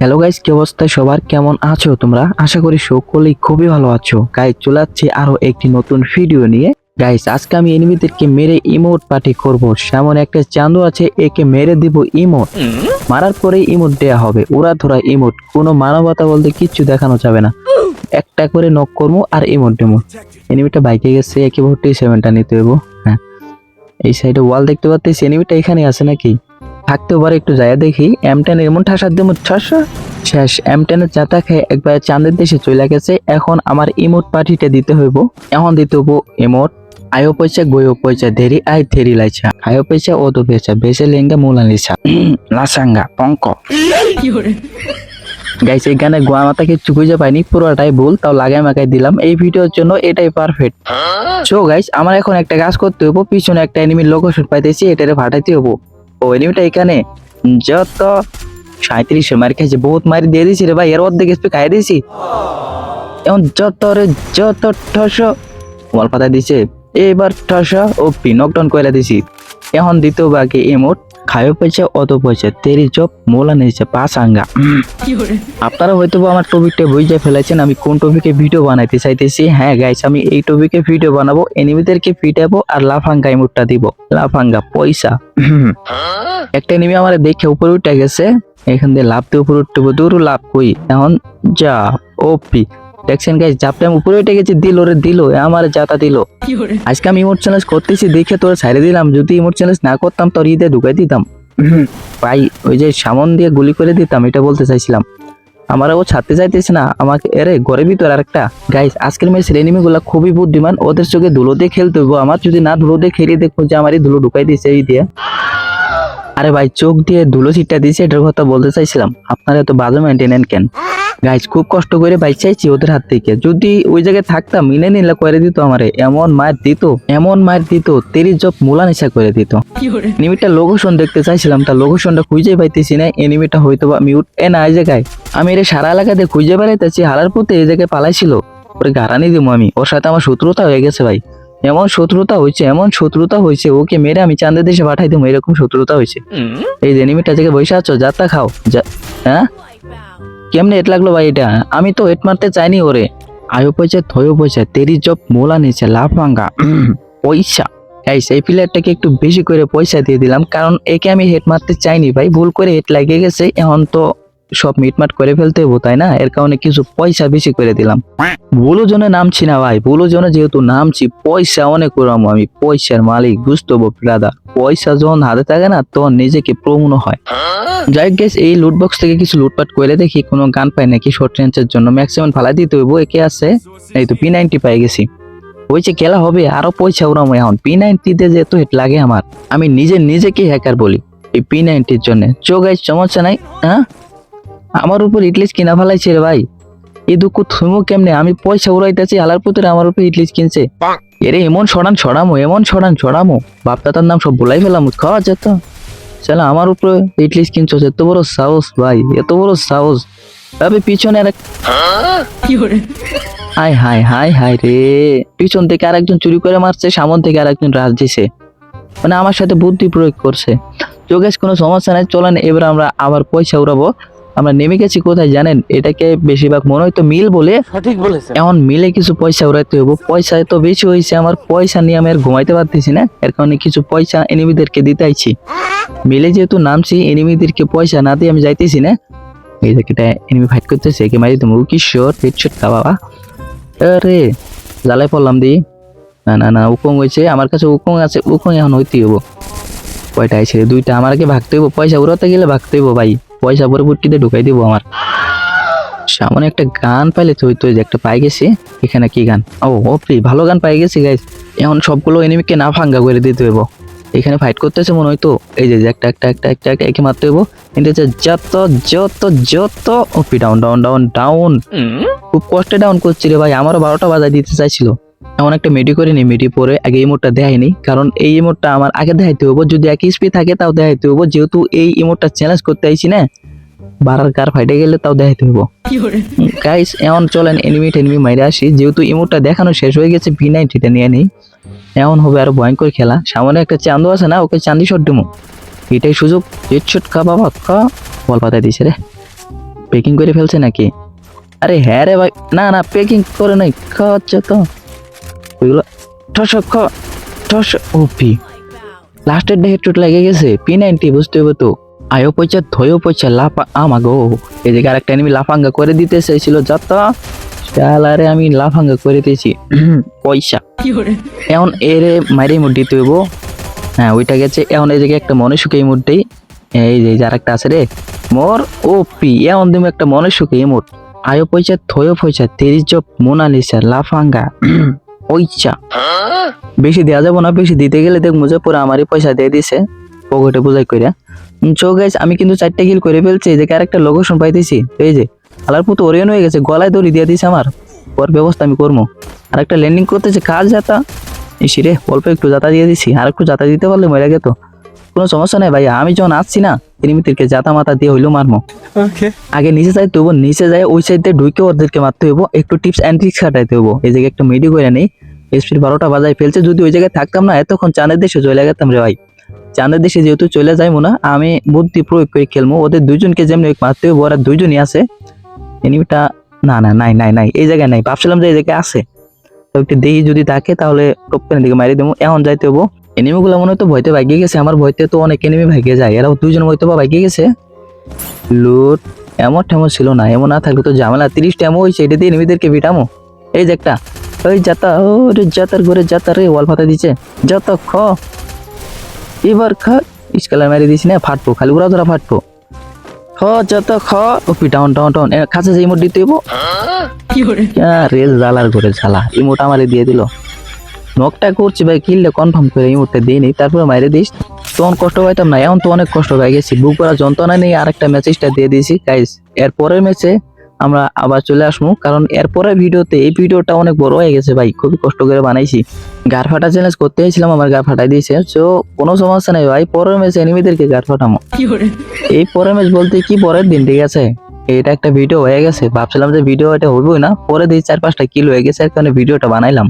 Hello guys কি অবস্থা? সবার কেমন আছো তোমরা? আশা করি সকলেই খুবই ভালো আছো। গাইস চলে যাচ্ছি আরও একটি নতুন ভিডিও নিয়ে। গাইস আজকে আমি এনিমিদেরকে মেরে ইমোট পার্টি করব। সেমন একটা চান্দু আছে, একে মেরে দিব ইমোট মারার পরে ইমোট দেয়া হবে। ওরা ধরা ইমোট কোনো মানবতা বলতে কিচ্ছু দেখানো যাবে না। একটা করে নক করব আর ইমোট দেবো। এনিমিটা বাইকে গেছে, একে ভর্তি সেভেনটা নিতে হইব। হ্যাঁ। এই সাইডে ওয়াল দেখতে পাচ্ছি এনিমিটা এখানে আছে নাকি? থাকতেও পারে, একটু যায় দেখি। এম টেন এমন ঠাসার দেবো ঠাসা শেষ এম টেনের চাতা খেয়ে একবার চাঁদের দেশে চলে গেছে। এখন আমার ইমোট পার্টিটা দিতে হইব। এখন দিতে হব ইমোট আয়ো পয়সা, গয়ো পয়সা ধেরি আই ধেরি লাইছা। আয়ো পয়সা ও তো বেসে লেঙ্গা মুলা লাসাঙ্গা, পঙ্ক। গাইস এই গানে গোয়া মাথা কিচ্ছু খুঁজে পাইনি, পুরোটাই ভুল, তাও লাগাই মাকাই দিলাম। এই ভিডিওর জন্য এটাই পারফেক্ট সো গাইস আমার এখন একটা কাজ করতে হব পিছনে একটা এনিমির লোকেশন পাইতেছি, এটারে ফাটাইতে হব ও এনিমিটা এখানে যত সাঁত্রিশে মার খেয়েছে বহুত মারি দিয়ে দিছি রে ভাই, এর অর্ধেক স্পি খাই দিয়েছি। এখন যত রে, যত ঠস, ওয়াল পাতা দিছে এবার ঠস ও পি নকডাউন করে দিছি এখন দ্বিতীয় বাকি এমোট খায়ো পয়সা, অত পয়সা। তেরি চপ, মোলা নিয়েছে পাঁচ আঙ্গা। আপনারা হয়তো আমার টপিকটা বুঝে ফেলেছেন, আমি কোন টপিকে ভিডিও বানাইতে চাইতেছি। হ্যাঁ গাইস আমি এই টপিকে ভিডিও বানাবো, এনিমিদেরকে ফিটাবো আর লাফাঙ্গা ইমোটটা দিব। লাফাঙ্গা, পয়সা। একটা এনিমি আমার দেখে উপরে উঠে গেছে, এখান দিয়ে লাভ দিয়ে উপরে উঠতে দূর লাভ কই এখন যা, ওপি। দেখছেন গাইস জাপটা আমি উপরে উঠে গেছি দিল রে দিল আমার জাতা দিল। আজকে আমি ইমোট চ্যালেঞ্জ করতেছি দেখে তোর ছাড়ে দিলাম যদি ইমোট চ্যালেঞ্জ না করতাম তোর ঈদে ঢুকাই দিতাম। ভাই ওই যে সামন দিয়ে গুলি করে দিতাম এটা বলতে চাইছিলাম। আমার ও ছাড়তে চাইতেছে না আমাকে এরে ঘরে ভিতর আরেকটা। গাইস আজকের ম্যাচের এনিমি গুলা খুবই বুদ্ধিমান ওদের চোখে ধুলো দিয়ে খেলতে হইব। আমার যদি না ধুলো দিয়ে খেলিয়ে দেখব যে আমার এই ধুলো ঢুকাই দিয়েছে এই দিয়ে। আরে ভাই চোখ দিয়ে ধুলো ছিটটা দিয়েছে এটার কথা বলতে চাইছিলাম। আপনারা এত বাজে মেনটেনেন কেন? গাইজ খুব কষ্ট করে বাইক চাইছি ওদের হাত থেকে। যদি ওই জায়গায় থাকতাম মিনে নিলে করে দিত আমারে। এমন মার দিত এমন মার দিত তেরি জব মোলা নিশা করে দিত। এনিমিটা লোকেশন দেখতে চাইছিলাম তার লোকেশনটা খুঁজে পাইতেছি না এনিমিটা হয়তো বা মিউট এ না এই জায়গায়। আমি এর সারা এলাকাতে খুঁজে বেড়াইতেছি হারার পথে এই জায়গায় পালাইছিল। ওরে গারানি দিব আমি ওর সাথে আমার শত্রুতা হয়ে গেছে ভাই। এমন শত্রুতা হয়েছে, এমন শত্রুতা হয়েছে, ওকে মেরে আমি চাঁদের দেশে পাঠাই দেবো, এরকম শত্রুতা হয়েছে। এই যে এনিমিটা থেকে বসে আছো? যাত্রা খাও। হ্যাঁ? কেমনে এট লাগল ভাই এটা? আমি তো এট মারতে চাইনি ওরে। আয়ো পয়সা, থয়ো পয়সা, তেরি জব, মোলা নিয়েছে লাভ ভাঙ্গা পয়সা। এই সেই প্লেয়ারটাকে একটু বেশি করে পয়সা দিয়ে দিলাম, কারণ একে আমি হেড মারতে চাইনি ভাই, ভুল করে হেড লাগে গেছে, এখন তো সব মিটমাট করে ফেলতে হব তাই না? এর কারণে কিছু পয়সা বেশি করে দিলাম। ভুলো জনে নামছি না ভাই। ভুলো জনে যেহেতু নামছি পয়সা অনেক করাম আমি পয়সার মালিক, বুঝতে হব ব্রাদার পয়সা যখন হাতে থাকে না, তখন নিজেকে প্রমূণ হয়। যাই গেস এই লুট বক্স থেকে কিছু লুটপাট করে দেখি, কোনো গান পাই নাকি শর্ট রেঞ্জের জন্য। ম্যাক্সিমাম ফালাই দিতে হইব, একে আছে। এই তো পি নাইনটি পাই গেছি। যে খেলা হবে, আরও পয়সা উড়াম এখন। পি নাইনটিতে যেহেতু হেট লাগে আমার, আমি নিজে নিজেকে হ্যাকার বলি, এই পি নাইনটির জন্য। চোগাই সমস্যা নাই হ্যাঁ? আমার উপর ইটলিশ কিনা ফেলাইছে রে ভাই। এ দুঃখ থুমো কেমনে? আমি পয়সা উড়াইতেছি আলার পুত্রে আমার উপর ইটলিশ কিনছে। এরে এমন ছড়ান ছড়ামো এমন ছড়ান ছড়ামো। বাপদাতার নাম সব বলাই ফেলাম খাওয়া যেত। চলো আমার উপরে ইটলিশ কিনছো এত বড় সাহস ভাই এত বড় সাহস। তবে পিছনে আর হাই হাই হাই হাই রে। পিছন থেকে আরেকজন চুরি করে মারছে সামন থেকে আরেকজন রাজ দিছে। মানে আমার সাথে বুদ্ধি প্রয়োগ করছে। যোগেশ কোনো সমস্যা নাই চলেন এবার আমরা আবার পয়সা উড়াবো। আমরা নেমে গেছি কোথায় জানেন? এটাকে বেশিরভাগ মনে হয়তো মিল বলে সঠিক বলেছেন। এখন মিলে কিছু পয়সা উড়াইতে হব পয়সা এত বেশি হয়েছে আমার পয়সা নিয়ে আমি আর ঘুমাইতে পারতেছি না। এর কারণে কিছু পয়সা এনিমিদেরকে দিতেইছি মিলে যেহেতু নামছি এনিমিদেরকে পয়সা না দিয়ে আমি যাইতেছি না। এই যে এটা এনিমি ফাইট করতেছে একে মারি তুমি কিশোর হেডশট খা বাবা। আরে জ্বালাই পড়লাম দি। না না না উকং হয়েছে আমার কাছে উকং আছে উকং এখন হইতে হব কয়টা আছে দুইটা। আমার আগে ভাগতে হইব পয়সা উড়াতে গেলে ভাগতে হইব ভাই। পয়সা পরে পুটকিতে ঢুকাই দিব আমার। সামনে একটা গান পাইলে তো হইতো যে একটা পাই গেছি এখানে কি গান? ও ওপরি ভালো গান পাই গেছি গাইস এখন সবগুলো এনিমিকে না ভাঙ্গা করে দিতে হইব। এখানে ফাইট করতেছে মনে হয়তো এই যে যে একটা একটা একটা একটা একটা একে মারতে হইব। কিন্তু যত যত যত OP down down down down খুব কষ্টে ডাউন করছি রে ভাই আমারও বারোটা বাজায় দিতে চাইছিল। এমন একটা মেডি করে নি মেডি পরে আগে ইমোটটা দেখাইনি কারণ এই ইমোটটা আমার আগে দেখাইতে হব যদি এক স্পি থাকে তাও দেখাইতে হব যেহেতু এই ইমোটটা চ্যালেঞ্জ করতে আইছি না বারার কার ফাইটে গেলে তাও দেখাইতে হব গাইস এখন চলেন এনিমি টেনিমি মাইরে আসি যেহেতু ইমোটটা দেখানো শেষ হয়ে গেছে ভি নাইনটিটা নিয়ে নেই। এমন হবে আরও ভয়ঙ্কর খেলা সামনে একটা চান্দু আছে না ওকে চান্দি শট দেবো এটাই সুযোগ হেড শট খা বাবা খা বল পাতায় দিছে রে। পেকিং করে ফেলছে নাকি? আরে হ্যাঁ রে ভাই না না পেকিং করে নাই খাওয়াচ্ছে তো। ওইগুলো ঠস খ ঠস ওপি লাস্টের ডে হেডশট লেগে গেছে পি নাইনটি বুঝতে হবে তো। আয়ো পয়সা থয়ো পয়সা লাফা আমাগো। এই জায়গায় আরেকটা এনিমি লাফাঙ্গা করে দিতে চাইছিল যত আরে আমি লাফাঙ্গা করে দিয়েছি পয়সা। এখন এরে মাইরে মুড দিতে হইব। হ্যাঁ ওইটা গেছে এখন এই জায়গায় একটা মনে সুখে এই মুডটাই এই যে যার একটা আছে রে মোর ও পি এখন তুমি একটা মনে সুখে এই মুড। আয়ো পয়সা থয়ো পয়সা তেরি চপ মোনালিসা লাফাঙ্গা পয়সা। বেশি দেওয়া যাব না, বেশি দিতে গেলে দেখব যে পুরো আমারই পয়সা দিয়ে দিছে, পকেটে বোঝাই করে চো গাইস আমি কিন্তু চারটে কিল করে ফেলছি যে আরেকটা লোকেশন পাইতেছি। এই যে, আলার পুতো ওরিয়ন হয়ে গেছে, গলায় দড়ি দিয়ে দিছে আমার। পর ব্যবস্থা আমি করব। আর একটা ল্যান্ডিং করতেছে কাজ যাতা? এসি রে অল্প একটু যাতা দিয়ে দিছি আর একটু যাতা দিতে পারলে মরে গেত। কোনো সমস্যা নেই ভাই আমি যখন আসছি না এনিমিদেরকে যাতা মাতা দিয়ে হইল মারমো. আগে নিচে যাইতে হব নিচে যায় ওই সাইড দিয়ে ঢুকে ওদেরকে মারতে হব একটু টিপস অ্যান্ড ট্রিক্স খাটাইতে হব এই জায়গায় একটা মিডি করে নেই এসপির বারোটা বাজায় ফেলছে যদি ওই জায়গায় থাকতাম না এতক্ষণ চাঁদের দেশে চলে গেতাম রে ভাই। চাঁদের দেশে যেহেতু চলে যাইবো না আমি বুদ্ধি প্রয়োগ করে খেলব ওদের দুইজনকে যেমনি মারতে হব ওরা দুইজনই আছে। এনিমিটা না না নাই নাই নাই এই জায়গায় নাই ভাবছিলাম যে এই জায়গায় আছে। তো একটু দেখি যদি থাকে তাহলে টপকানের দিকে মারি দেবো এখন যাইতে হব এনিমিগুলো মনে হয় তো ভয়তে ভাগিয়ে গেছে। আমার ভয়তে তো অনেক এনিমি ভাগিয়ে যায়। এরাও দুইজন হয়তো বা ভাগিয়ে গেছে। লুট। এমন টেমন ছিল না। এমন না থাকলে তো ঝামেলা। তিরিশ টেমো হয়েছে। এটা দিয়ে এনিমিদেরকে বিটামো এই যে একটা। ওই যাতা ও রে যাতার ঘরে যাতা রে ওয়াল ফাতা দিচ্ছে যত খ। এবার খা। স্কেলার মারি দিছি না ফাটবো। খালি উড়া ধরা ফাটবো। খ যত খ। ওপি ডাউন টাউন ডাউন খাসে যে ইমোট দিতে হইব। রেল জ্বালার ঘরে ঝালা ইমোট আমারে দিয়ে দিল। নকটা করছি ভাই কিনলে কনফার্ম করে ইমোটটা দিয়ে নি তারপরে মাইরে দিস। তখন কষ্ট পাইতাম না এখন তো অনেক কষ্ট পাই গেছি। বুক করা যন্ত্রণা নেই আর একটা ম্যাচেসটা দিয়ে দিয়েছি গাইস এর পরের ম্যাচে আমরা আবার চলে আসব কারণ এর পরের ভিডিওতে এই ভিডিওটা অনেক বড় হয়ে গেছে ভাই খুবই কষ্ট করে বানাইছি। গার ফাটা চ্যালেঞ্জ করতে চাইছিলাম আমার গা ফাটাই দিয়েছে তো কোনো সমস্যা নেই ভাই পরের ম্যাচে এনিমিদেরকে গার ফাটামো এই পরের ম্যাচ বলতে কি পরের দিন ঠিক আছে? এটা একটা ভিডিও হয়ে গেছে ভাবছিলাম যে ভিডিও এটা হবেই না পরে দিয়ে চার পাঁচটা কিল হয়ে গেছে এর কারণে ভিডিওটা বানাইলাম।